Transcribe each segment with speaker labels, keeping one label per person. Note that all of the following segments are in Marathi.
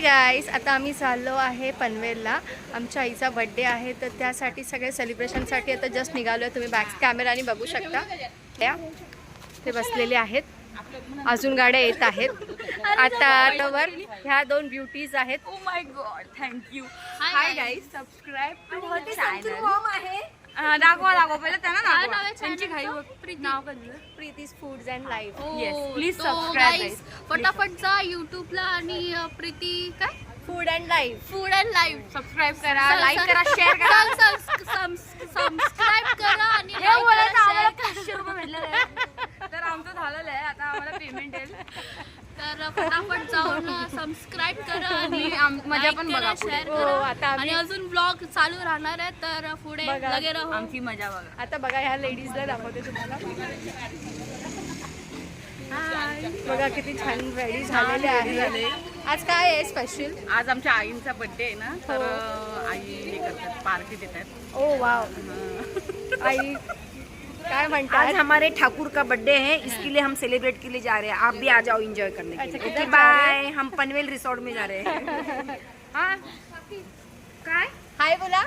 Speaker 1: गाईस आता आम्ही चाललो आहे पनवेलला. आमच्या आईचा बड्डे आहे तर त्यासाठी सगळे सेलिब्रेशनसाठी आता जस्ट निघालो आहे तुम्ही बॅक कॅमेराने बघू शकता. त्या ते बसलेले आहेत. अजून गाड्या येत आहेत. आता वर ह्या दोन ब्युटीज आहेत.
Speaker 2: Guys.
Speaker 3: guys, subscribe to our
Speaker 2: ते
Speaker 3: channel.
Speaker 2: संतूर मॉम आहे.
Speaker 3: दाखवा दाखवा. पहिले त्यांना दाखवा. त्यांची घाई? बघ. प्रीत. नाव तुझं?
Speaker 1: प्रीतीज फूड्स अँड लाईफ
Speaker 2: हो,
Speaker 3: subscribe,
Speaker 2: guys,
Speaker 3: guys.
Speaker 2: फटाफट जा युट्यूबला आणि प्रीती काय?
Speaker 1: Food and life
Speaker 2: food and live
Speaker 3: subscribe करा लाईक करा शेअर करा.
Speaker 2: सबस्क्राईब करा आणि
Speaker 3: हे बोलायचं आम्हाला. पाचशे रुपये भेटलेले आहे. तर आमचं झालेलं आहे आता आम्हाला पेमेंट येईल
Speaker 2: तर फटाफट जाऊन सबस्क्राईब करा आणि
Speaker 3: आम- मजा
Speaker 2: like
Speaker 3: पण
Speaker 2: करा,
Speaker 3: बघा पुढे.
Speaker 2: share
Speaker 1: हो,
Speaker 2: करा.
Speaker 1: आता आम्ही-
Speaker 2: आणि अजून ब्लॉग चालू राहणार आहे तर पुढे
Speaker 1: बघा.
Speaker 2: लगे राहू.
Speaker 3: आमची मजा बघा.
Speaker 1: आता बघा ह्या लेडीजला दाखवते तुम्हाला. बघा किती छान रेडी झालेले आहे. आज काय आहे स्पेशल
Speaker 3: आज आमच्या आईंचा बर्थडे आहे ना तर अं, आई हे करतात पार्टी देतात
Speaker 1: ओ वाव. आई काय
Speaker 4: आज
Speaker 1: म्हणतात
Speaker 4: हमारे ठाकुर का बर्थडे है इसके लिए हम सेलिब्रेट के लिए जा रहे हैं। आप भी आ जाओ एंजॉय करने के
Speaker 1: अच्छा,
Speaker 4: लिए। ओके बाय हम पनवेल रिसोर्ट में जा रहे हैं। हाँ? काय?
Speaker 1: हाय बोला।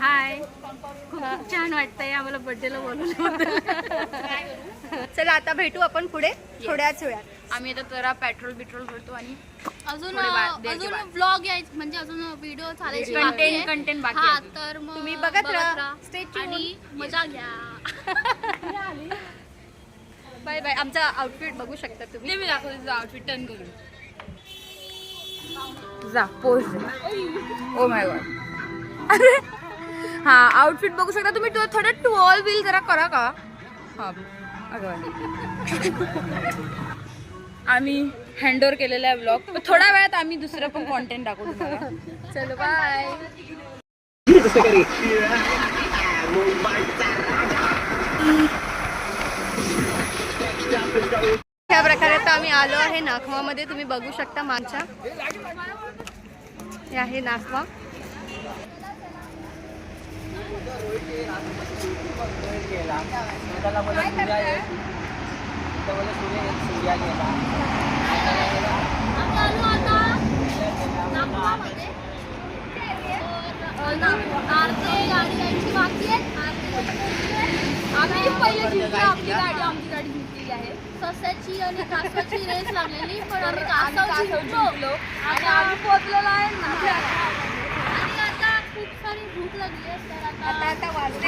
Speaker 3: हाय। खूप खूप छान वाटतंय आम्हाला बर्थडेला बोलवलं
Speaker 1: चला आता भेटू आपण पुढे. थोड्याच वेळात.
Speaker 3: आम्ही आता जरा पेट्रोल बिट्रोल भरतो आणि
Speaker 2: अजून
Speaker 3: थोडे बा-
Speaker 2: अजून. ब्लॉग यायचे म्हणजे अजून व्हिडिओ चालायचे बाकी आहे.
Speaker 3: content बाकी
Speaker 2: हा
Speaker 3: आहे.
Speaker 2: तर मग
Speaker 1: तुम्ही बघत राहा. Stay tuned.
Speaker 2: आणि मजा घ्या.
Speaker 1: बाय बाय आमचा आउटफिट बघू शकता तुम्ही.
Speaker 3: ते मी दाखवते तुझं आउटफिट टर्न करून. जा पोच ओ माय गॉड अरे हा आउटफिट बघू शकता तुम्ही. तो थोडं टुअल बिल जरा करा का? हा अगं. आम्ही हँडओव्हर केलेला आहे ब्लॉग थोड्या वेळात आम्ही दुसरं पण कॉन्टेंट दाखवू तुम्हाला.
Speaker 1: चलो बाय ह्या प्रकारे आता आम्ही आलो आहे नाखवामध्ये तुम्ही बघू शकता मागच्या. हे आहे नाखवा
Speaker 2: आम्ही आता नागपूरमध्ये. तर, अ, अर्धे गाडी यायची बाकी आहे आम्ही पहिले जिंकलो आपली गाडी आमची गाडी जिंकलेली आहे आणि कासवाची रेस लागलेली पण आम्ही कासव जिंकलो. आणि आम्ही पोहोचलेलो आहे आणि आता खूप सारी भूक लागली आहे तर आता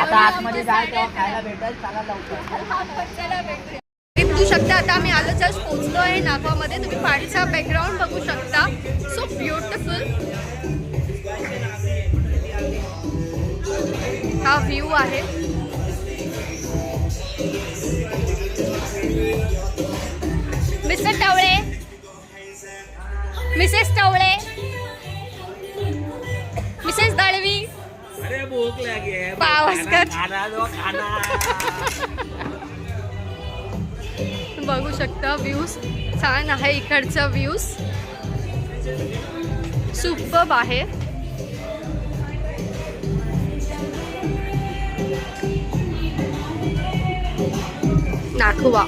Speaker 2: आता आतमध्ये जायचं. खायला
Speaker 1: बघू शकता आता आम्ही आलो जस्ट पोहोचलो आहे नागवामध्ये तुम्ही पाडीचा बॅकग्राऊंड बघू शकता. सो ब्युटिफुल हा व्ह्यू आहे. मिसेस टवळे मिसेस दळवी
Speaker 5: अरे भूख लगी है
Speaker 1: पावसकर.
Speaker 5: खाना दो खाना
Speaker 1: बघू शकता व्ह्यूज. छान आहे इकडचा व्ह्यूज. सुपब आहे. नाखवा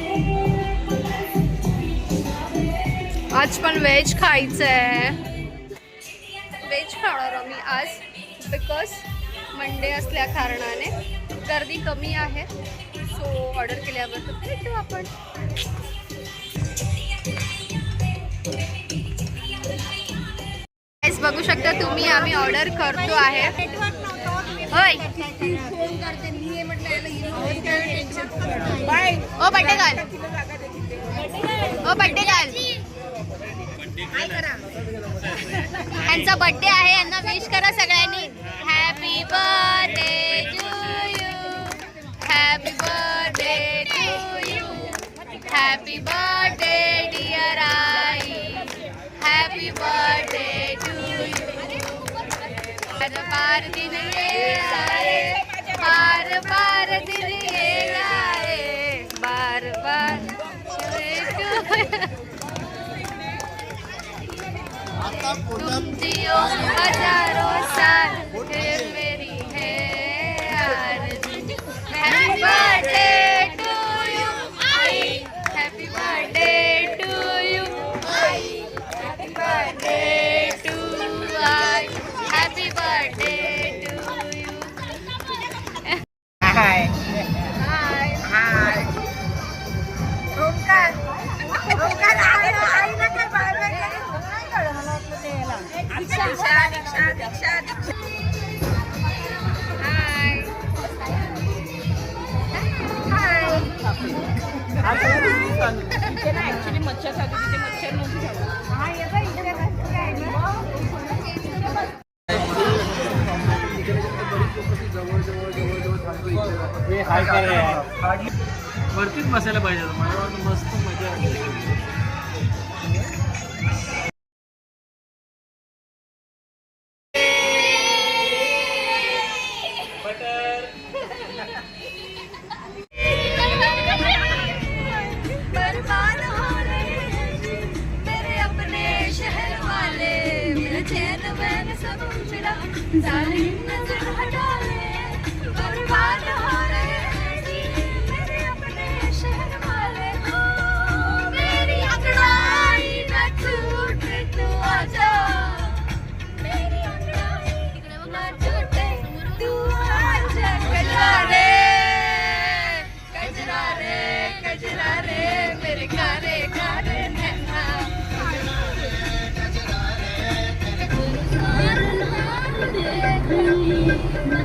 Speaker 1: आज पण व्हेज खायचं आहे व्हेज खाणार आम्ही आज बिकॉज मंडे असल्या कारणाने गर्दी कमी आहे. सो ऑर्डर केल्यावर भेटू आपण. बघू शकता तुम्ही आम्ही ऑर्डर करतो आहे. होय. Oh birthday girl oh birthday यांचा बर्थडे आहे यांना विश करा सगळ्यांनी. Happy birthday to you happy birthday to you happy birthday dear I happy birthday to you पार दिन ये पार बार
Speaker 5: ડૂબતીઓ હજારો સાલ
Speaker 1: वरतीच बसायला पाहिजे मला वाटतं मस्त मजा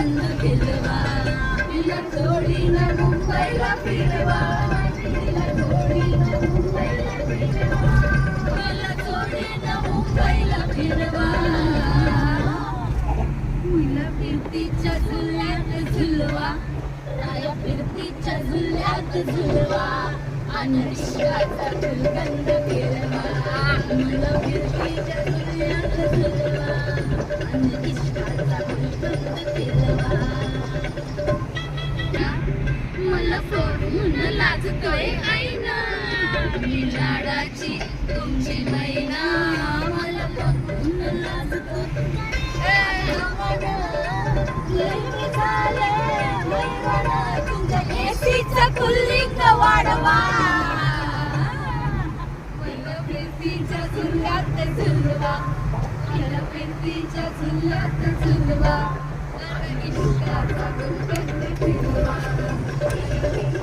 Speaker 5: बंद खिलवा तिला जोडीनं मुंबईला फिरवा तिला मुंबईला फिरवा मला मुंबईला फिरवा मुला फिरतीच्या झुल्यात झुलवा. राया फिरतीच्या झुल्यात झुलवा. आणि इश्काचा गुलकंद फिरवा मला फिरतीच्या झुल्यात झुलवा आणि लाजतोय आईना मी लाडाची तुमची मैना मला बघून लाजतो. एसीचा कुल्लिंग वाढवा. झुल्यात झुलवा मला झुल्यात झुलवा मला फिरवा